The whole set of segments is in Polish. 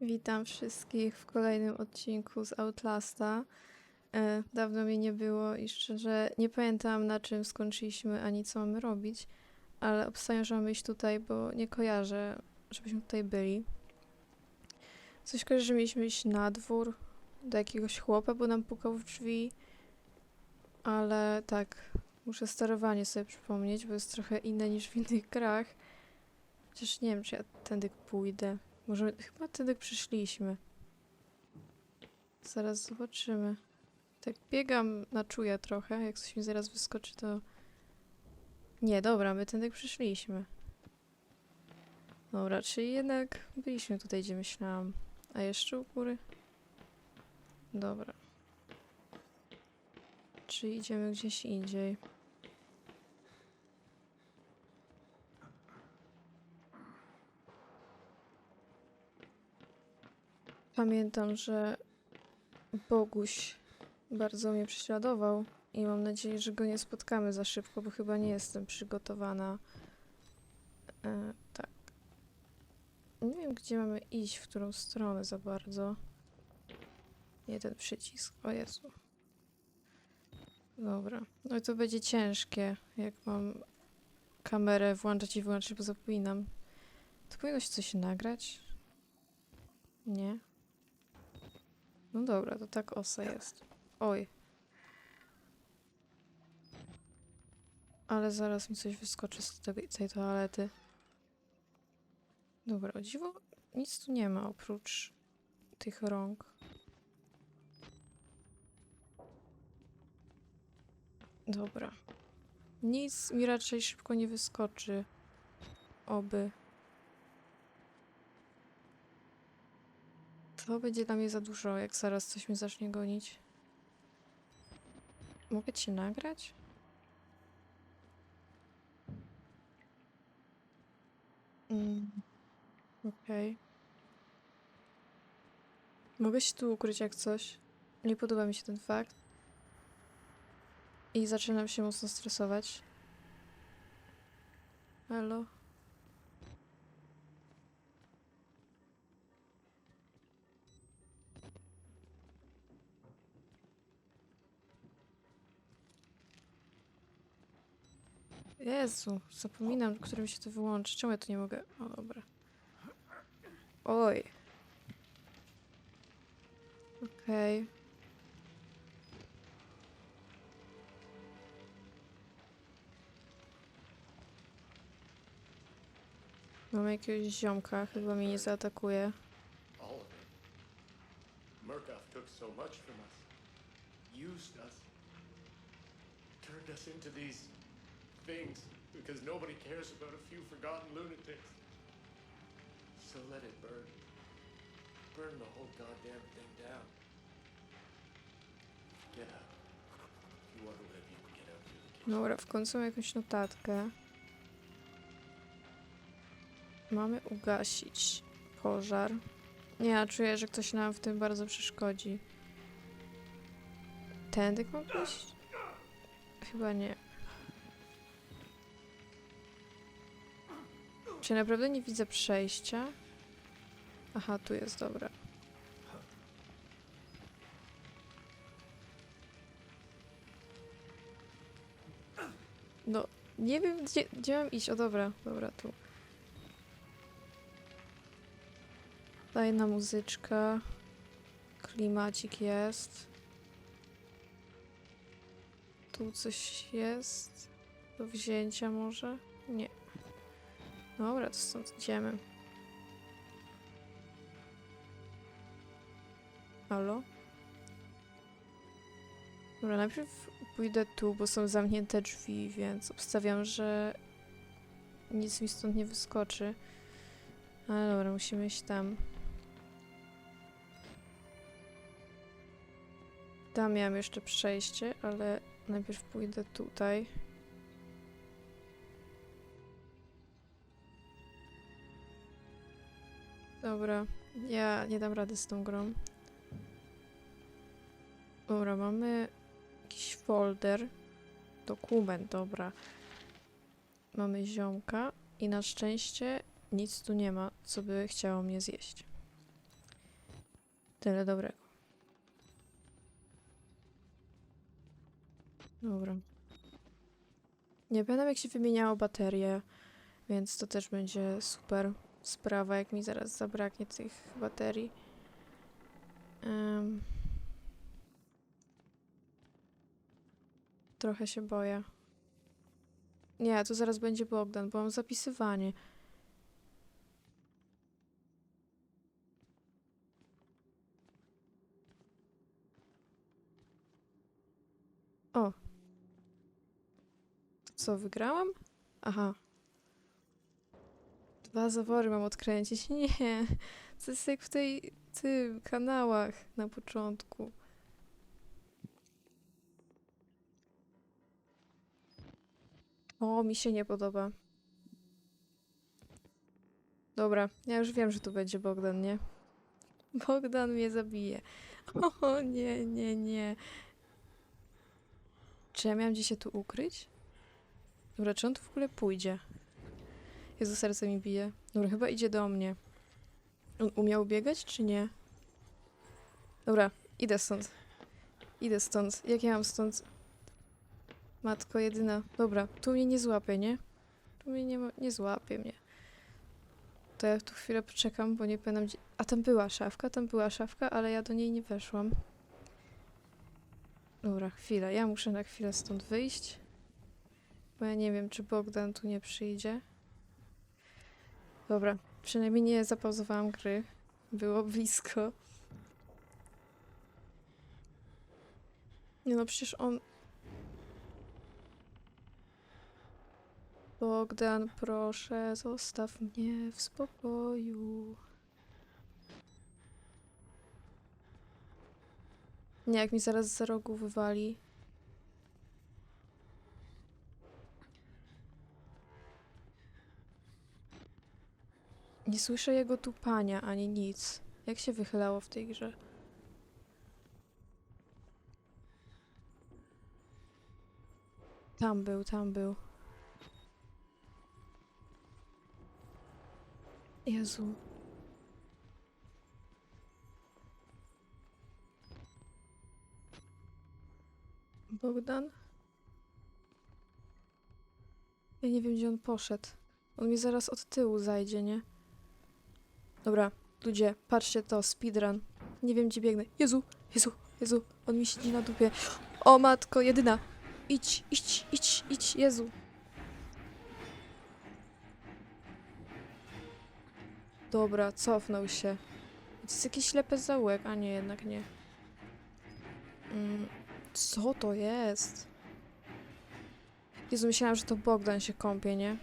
Witam wszystkich w kolejnym odcinku z Outlasta. E, dawno mnie nie było i szczerze nie pamiętam na czym skończyliśmy ani co mamy robić, ale obstawiam, iść tutaj, bo nie kojarzę, żebyśmy tutaj byli. Coś kojarzę, że mieliśmy iść na dwór do jakiegoś chłopa, bo nam pukał w drzwi, ale tak, muszę sterowanie sobie przypomnieć, bo jest trochę inne niż w innych grach. Chociaż nie wiem, czy ja tędy pójdę. Może chyba tędy przyszliśmy. Zaraz zobaczymy. Tak biegam na czuja trochę. Jak coś mi zaraz wyskoczy, to... Nie, dobra, my tędy przyszliśmy. Dobra, czyli jednak byliśmy tutaj, gdzie myślałam. A jeszcze u góry? Dobra. Czy idziemy gdzieś indziej? Pamiętam, że Boguś bardzo mnie prześladował i mam nadzieję, że go nie spotkamy za szybko, bo chyba nie jestem przygotowana. E, tak. Nie wiem, gdzie mamy iść, w którą stronę za bardzo. Nie ten przycisk. O Jezu. Dobra. No i to będzie ciężkie, jak mam kamerę włączać i wyłączyć, bo zapominam. To powinno się coś nagrać? Nie. No dobra, to tak osa jest. Oj. Ale zaraz mi coś wyskoczy z tej, tej toalety. Dobra, o dziwo nic tu nie ma oprócz tych rąk. Dobra. Nic mi raczej szybko nie wyskoczy. Oby. To będzie dla mnie za dużo, jak zaraz coś mnie zacznie gonić. Mogę cię nagrać? Mm. Okej. Mogę się tu ukryć jak coś. Nie podoba mi się ten fakt. I zaczynam się mocno stresować. Halo? Jezu, zapominam, którym się to wyłączy. Czemu ja to nie mogę? O, dobra. Oj. Okej. Mamy jakiegoś ziomka, chyba mnie nie zaatakuje. Murkoff took so much from us, used us, turned us things because nobody cares about a few forgotten lunatics. So let it burn. Burn the whole goddamn thing down. Get out. If you want to live, you can get out through the kitchen. Dobra, w końcu mam jakąś notatkę. Mamy ugasić pożar. Nie, ja czuję, że ktoś nam w tym bardzo przeszkodzi. Tędy mam pójść? Chyba nie. Naprawdę nie widzę przejścia? Aha, tu jest, dobra. No, nie wiem, gdzie, gdzie mam iść. O, dobra, dobra, tu. Fajna muzyczka. Klimacik jest. Tu coś jest. Do wzięcia może? Nie. Dobra, to stąd idziemy. Halo? Dobra, najpierw pójdę tu, bo są zamknięte drzwi, więc obstawiam, że nic mi stąd nie wyskoczy. Ale dobra, musimy iść tam. Tam miałam jeszcze przejście, ale najpierw pójdę tutaj. Dobra, ja nie dam rady z tą grą. Dobra, mamy jakiś folder. Dokument, dobra. Mamy ziomka i na szczęście nic tu nie ma, co by chciało mnie zjeść. Tyle dobrego. Dobra. Nie pamiętam jak się wymieniało baterie, więc to też będzie super sprawa, jak mi zaraz zabraknie tych baterii. Em. Trochę się boję. Nie, to zaraz będzie Bogdan, bo mam zapisywanie. O. Co, wygrałam? Aha. Dwa zawory mam odkręcić. Nie. To jest jak w tej, tym kanałach na początku. O, mi się nie podoba. Dobra, ja już wiem, że tu będzie Bogdan, nie? Bogdan mnie zabije. O nie, nie, nie. Czy ja miałam gdzieś się tu ukryć? Dobra, czy on tu w ogóle pójdzie? Jezu, serce mi bije. Dobra, chyba idzie do mnie. On umiał biegać, czy nie? Dobra, idę stąd. Idę stąd. Jak ja mam stąd... Matko jedyna. Dobra, tu mnie nie złapie, nie? Tu mnie nie, ma... nie złapie mnie. To ja tu chwilę poczekam, bo nie pamiętam gdzie... A tam była szafka, tam była szafka, ale ja do niej nie weszłam. Dobra, chwilę. Ja muszę na chwilę stąd wyjść. Bo ja nie wiem, czy Bogdan tu nie przyjdzie. Dobra, przynajmniej nie zapauzowałam gry. Było blisko. Nie no, przecież on... Bogdan, proszę, zostaw mnie w spokoju. Nie, jak mi zaraz za rogu wywali. Nie słyszę jego tupania ani nic. Jak się wychylało w tej grze? Tam był, tam był. Jezu. Bogdan? Ja nie wiem, gdzie on poszedł. On mi zaraz od tyłu zajdzie, nie? Dobra, ludzie, patrzcie to, speedrun. Nie wiem, gdzie biegnę. Jezu, Jezu, Jezu, on mi siedzi na dupie. O matko, jedyna. Idź, idź, idź, idź, Jezu. Dobra, cofnął się. To jest jakiś ślepy zaułek, a nie, jednak nie. Mm, co to jest? Jezu, myślałam, że to Bogdan się kąpie, nie?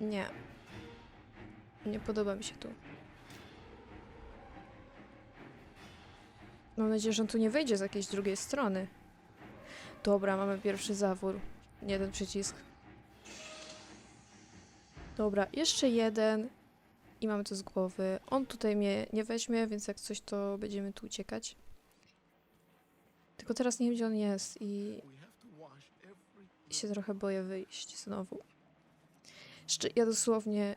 Nie. Nie podoba mi się tu. Mam nadzieję, że on tu nie wyjdzie z jakiejś drugiej strony. Dobra, mamy pierwszy zawór. Jeden przycisk. Dobra, jeszcze jeden. I mamy to z głowy. On tutaj mnie nie weźmie, więc jak coś, to będziemy tu uciekać. Tylko teraz nie wiem, gdzie on jest i i się trochę boję wyjść znowu. Ja dosłownie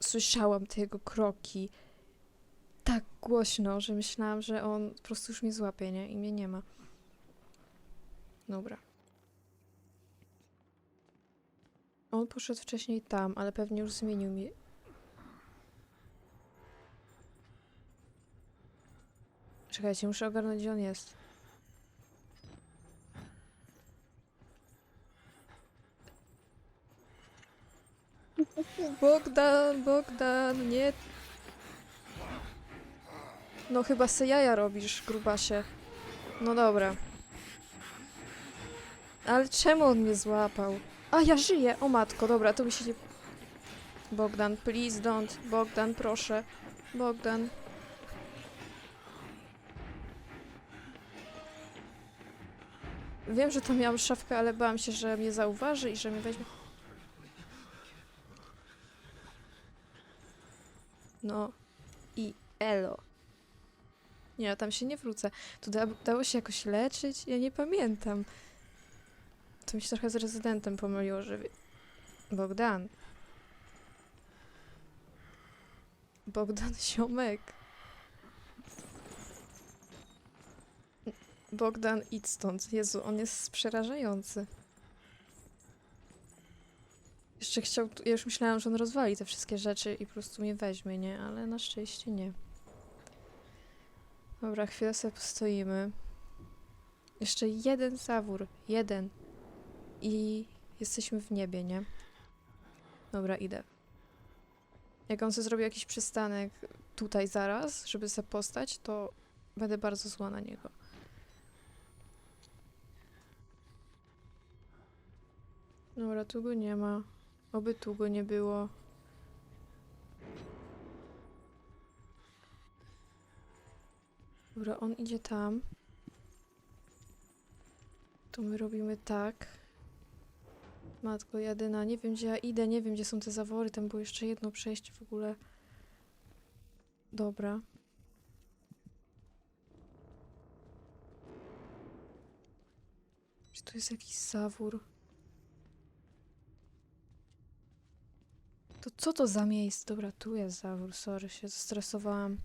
słyszałam te jego kroki tak głośno, że myślałam, że on po prostu już mnie złapie, nie? I mnie nie ma. Dobra. On poszedł wcześniej tam, ale pewnie już zmienił mi. Czekajcie, muszę ogarnąć, gdzie on jest. Bogdan, Bogdan, nie. No chyba se jaja robisz, grubasie. No dobra. Ale czemu on mnie złapał? A, ja żyję! O matko, dobra, to mi się nie... Bogdan, please don't. Bogdan, proszę. Bogdan. Wiem, że tam miałam szafkę, ale bałam się, że mnie zauważy i że mnie weźmie. No i elo. Nie, tam się nie wrócę. Tu da dało się jakoś leczyć? Ja nie pamiętam. To mi się trochę z rezydentem pomyliło, że... Bogdan. Bogdan Ziomek. Bogdan, idź stąd. Jezu, on jest przerażający. Jeszcze chciał... Ja już myślałam, że on rozwali te wszystkie rzeczy i po prostu mnie weźmie, nie? Ale na szczęście nie. Dobra, chwilę sobie postoimy. Jeszcze jeden zawór. Jeden. I jesteśmy w niebie, nie? Dobra, idę. Jak on sobie zrobi jakiś przystanek tutaj zaraz, żeby sobie postać, to będę bardzo zła na niego. Dobra, tu go nie ma. Oby tu go nie było. Dobra, on idzie tam. To my robimy tak. Matko jedyna, nie wiem gdzie ja idę, nie wiem gdzie są te zawory, tam było jeszcze jedno przejście w ogóle. Dobra. Czy tu jest jakiś zawór? To co to za miejsce? Dobra, tu jest zawór, sorry, się zestresowałam.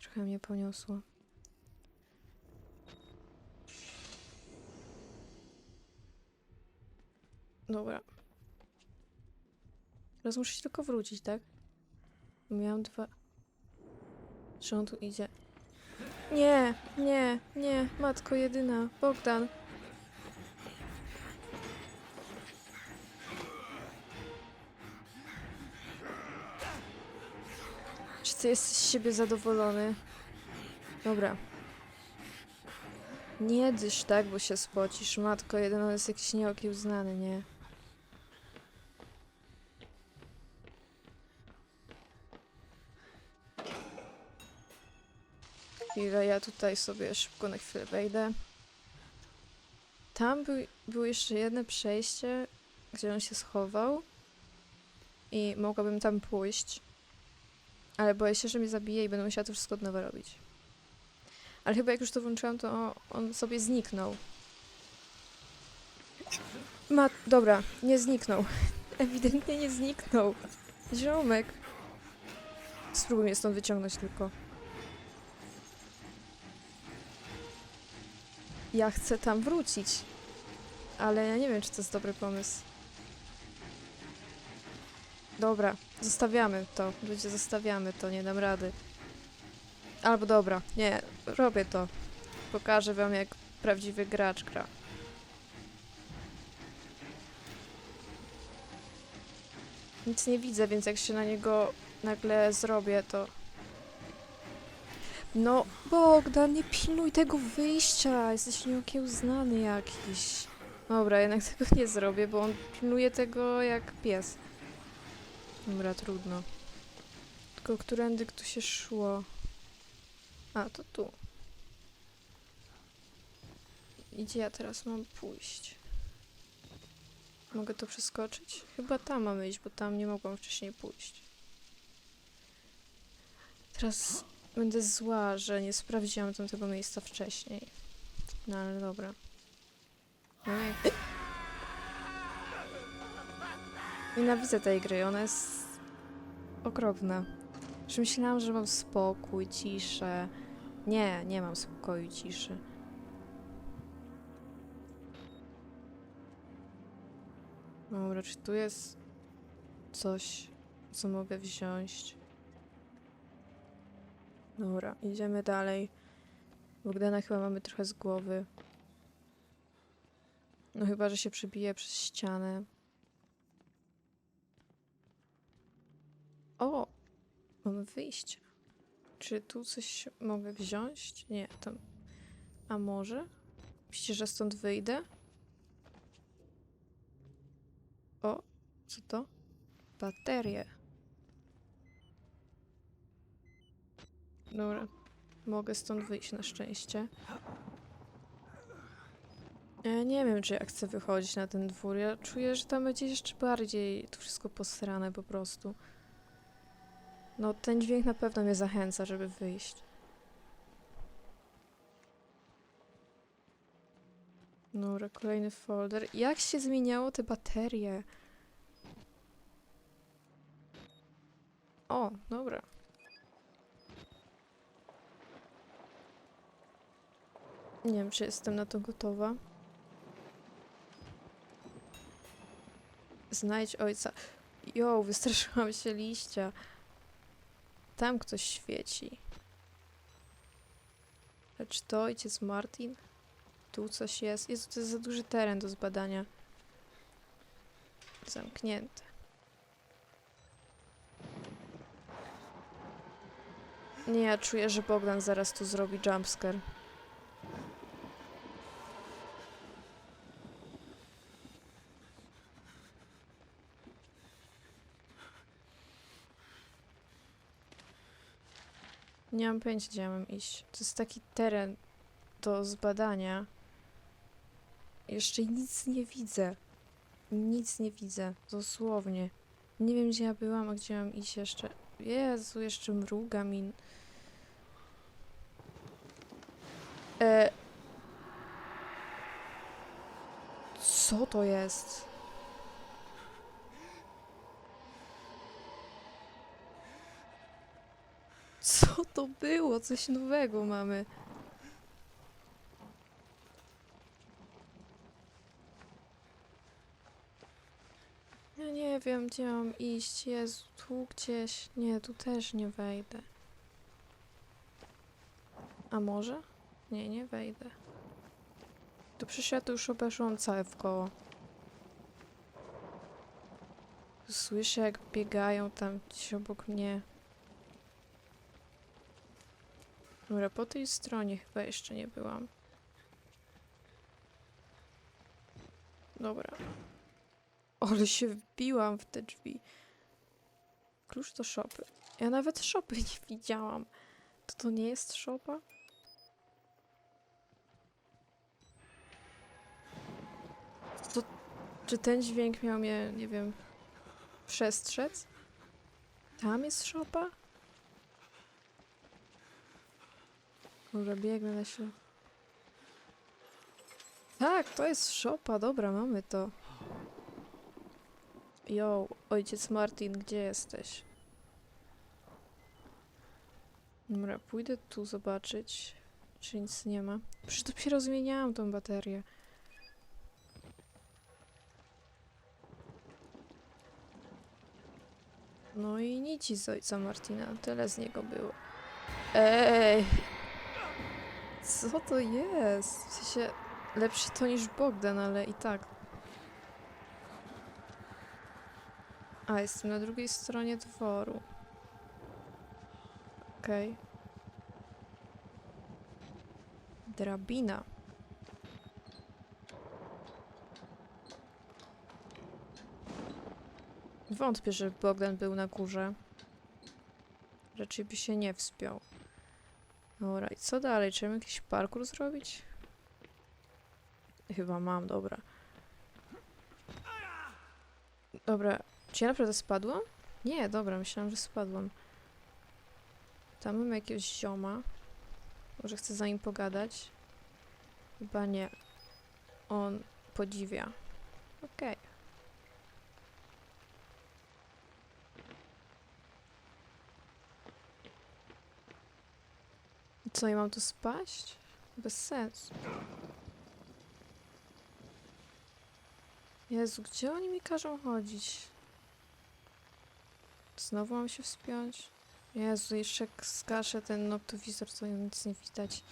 Trochę mnie poniosło. Dobra. Teraz muszę się tylko wrócić, tak? Miałam dwa... Czy on tu idzie? Nie, nie, nie, matko jedyna, Bogdan. Ty jesteś z siebie zadowolony? Dobra. Nie dysz tak, bo się spocisz. Matko, jedyna jest jakiś nieokiełznany, nie? Chwilę, ja tutaj sobie szybko na chwilę wejdę. Tam był, było jeszcze jedno przejście, gdzie on się schował. I mogłabym tam pójść. Ale boję się, że mnie zabije i będę musiała to wszystko od nowa robić. Ale chyba jak już to włączyłam, to on sobie zniknął. Ma... Dobra, nie zniknął. Ewidentnie nie zniknął. Ziomek. Spróbuj mnie stąd wyciągnąć tylko. Ja chcę tam wrócić. Ale ja nie wiem, czy to jest dobry pomysł. Dobra, zostawiamy to. Ludzie, zostawiamy to, nie dam rady. Albo dobra, nie, robię to. Pokażę wam, jak prawdziwy gracz gra. Nic nie widzę, więc jak się na niego nagle zrobię, to... No, Bogdan, nie pilnuj tego wyjścia! Jesteś nieokiełznany jakiś. Dobra, jednak tego nie zrobię, bo on pilnuje tego jak pies. Dobra, trudno. Tylko którędy tu się szło? A, to tu. I Gdzie ja teraz mam pójść? Mogę to przeskoczyć? Chyba tam mamy iść, bo tam nie mogłam wcześniej pójść. Teraz będę zła, że nie sprawdziłam tamtego miejsca wcześniej. No ale dobra. No. Nienawidzę tej gry, ona jest okropna. Już myślałam, że mam spokój, ciszę. Nie, nie mam spokoju ciszy. Dobra, czy tu jest coś, co mogę wziąć? Dobra, idziemy dalej. Bogdana chyba mamy trochę z głowy. No chyba, że się przebije przez ścianę. O! Mamy wyjście. Czy tu coś mogę wziąć? Nie, tam. A może? Myślicie, że stąd wyjdę? O, co to? Baterie. Dobra, mogę stąd wyjść na szczęście. Ja nie wiem, czy ja chcę wychodzić na ten dwór. Ja czuję, że tam będzie jeszcze bardziej to wszystko posrane po prostu. No, ten dźwięk na pewno mnie zachęca, żeby wyjść. Dobra, kolejny folder. Jak się zmieniało te baterie? O, dobra. Nie wiem, czy jestem na to gotowa. Znajdź ojca. Jo, wystraszyłam się liścia. Tam ktoś świeci. Lecz to ojciec Martin? Tu coś jest. Jezu, to jest za duży teren do zbadania. Zamknięte. Nie, ja czuję, że Bogdan zaraz tu zrobi jumpscare. Nie mam pojęcia, gdzie ja mam iść. To jest taki teren do zbadania. Jeszcze nic nie widzę. Nic nie widzę. Dosłownie. Nie wiem, gdzie ja byłam, a gdzie mam iść jeszcze. Jezu, jeszcze mruga mi. E... Co to jest? Co to było? Coś nowego mamy. Ja nie wiem, gdzie mam iść. Jezu, tu gdzieś. Nie, tu też nie wejdę. A może? Nie, nie wejdę. Tu przecież ja już obeszłam całe w koło. Słyszę, jak biegają tam gdzieś obok mnie. Dobra, po tej stronie chyba jeszcze nie byłam. Dobra. Ale się wbiłam w te drzwi. Klucz do szopy. Ja nawet szopy nie widziałam. To to nie jest szopa? To, czy ten dźwięk miał mnie, nie wiem, przestrzec? Tam jest szopa? Dobra, biegnę na ślub. Tak, to jest szopa, dobra, mamy to. Jo, ojciec Martin, gdzie jesteś? Dobra, pójdę tu zobaczyć, czy nic nie ma. Przecież dopiero zmieniałam tą baterię. No i nici z ojca Martina, tyle z niego było. Ej! Co to jest? W sensie, lepszy to niż Bogdan, ale i tak. A, jestem na drugiej stronie dworu. Okej. Drabina. Wątpię, że Bogdan był na górze. Raczej by się nie wspiął. Dobra, i co dalej? Czy mam jakiś parkour zrobić? Chyba mam, dobra. Dobra, czy ja naprawdę spadłam? Nie, dobra, myślałam, że spadłam. Tam mam jakiegoś zioma. Może chcę za nim pogadać? Chyba nie. On podziwia. Okej. I Co, ja mam tu spaść? Bez sensu. Jezu, gdzie oni mi każą chodzić? Znowu mam się wspiąć? Jezu, jeszcze jak zgaszę ten noctowizor, to nic nie widać.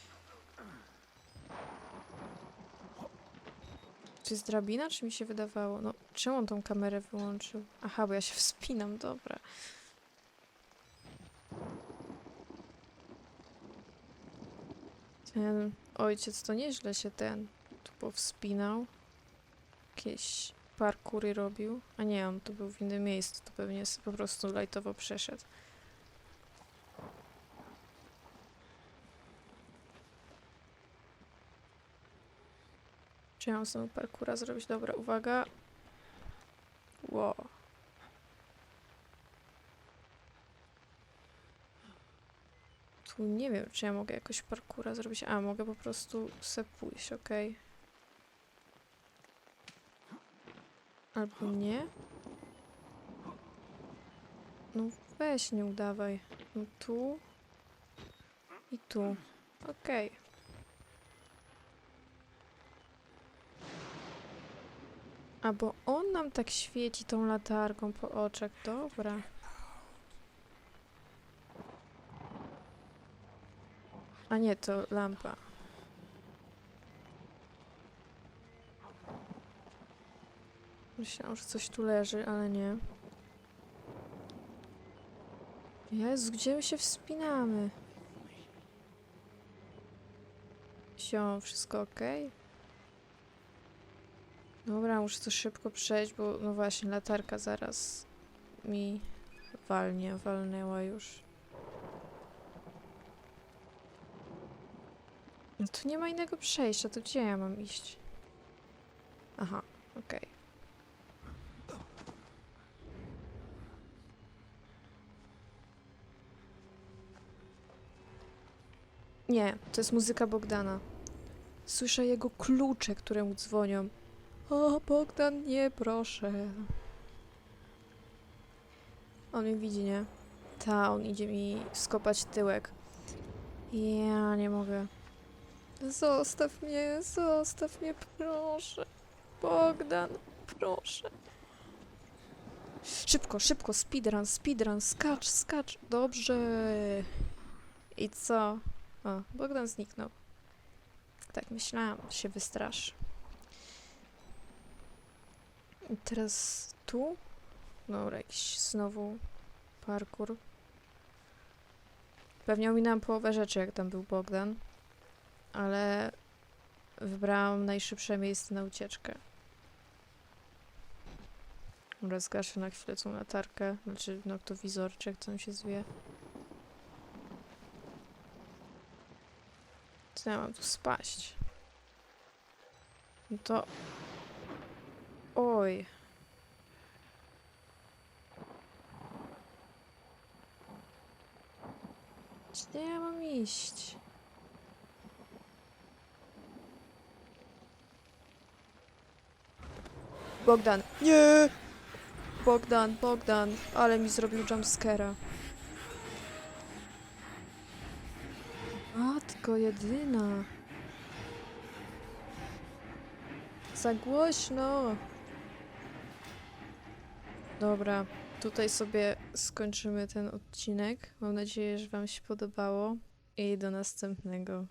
Czy jest drabina, czy mi się wydawało? No, czemu on tą kamerę wyłączył? Aha, bo ja się wspinam, dobra. Ten ojciec to nieźle się ten tu powspinał. Jakieś parkury robił. A nie, on tu był w innym miejscu, to pewnie po prostu lajtowo przeszedł. Czy ja mam znowu parkura zrobić? Dobra, uwaga. Ło. Nie wiem, czy ja mogę jakoś parkura zrobić. A, mogę po prostu se pójść, okej. Okay. Albo nie? No weź, nie udawaj. No tu i tu. Okej. Okay. A bo on nam tak świeci tą latarką po oczach. Dobra. A nie, to lampa. Myślałam, że coś tu leży, ale nie. Jezu, gdzie my się wspinamy? Sio, wszystko ok? Dobra, muszę to szybko przejść, bo no właśnie, latarka zaraz mi walnie, walnęła już. No tu nie ma innego przejścia, to gdzie ja mam iść? Aha, okej. Nie, to jest muzyka Bogdana. Słyszę jego klucze, które mu dzwonią. O, Bogdan, nie, proszę. On mnie widzi, nie? Ta, on idzie mi skopać tyłek. Ja nie mogę. Zostaw mnie, zostaw mnie, proszę. Bogdan, proszę. Szybko, szybko, speedrun, speedrun, skacz, skacz. Dobrze. I co? O, Bogdan zniknął. Tak myślałam, się wystraszy. I teraz tu? Dobra, jakiś znowu parkour. Pewnie ominęłam połowę rzeczy, jak tam był Bogdan. Ale wybrałam najszybsze miejsce na ucieczkę. Dobra, zgaszę na chwilę tą latarkę, znaczy noktowizor, czy jak to się zwie. Co ja mam tu spaść? No to... Oj. Gdzie ja mam iść? Bogdan. Nie! Bogdan, Bogdan, ale mi zrobił jumpscare'a. Matko jedyna. Za głośno. Dobra, tutaj sobie skończymy ten odcinek. Mam nadzieję, że Wam się podobało i do następnego.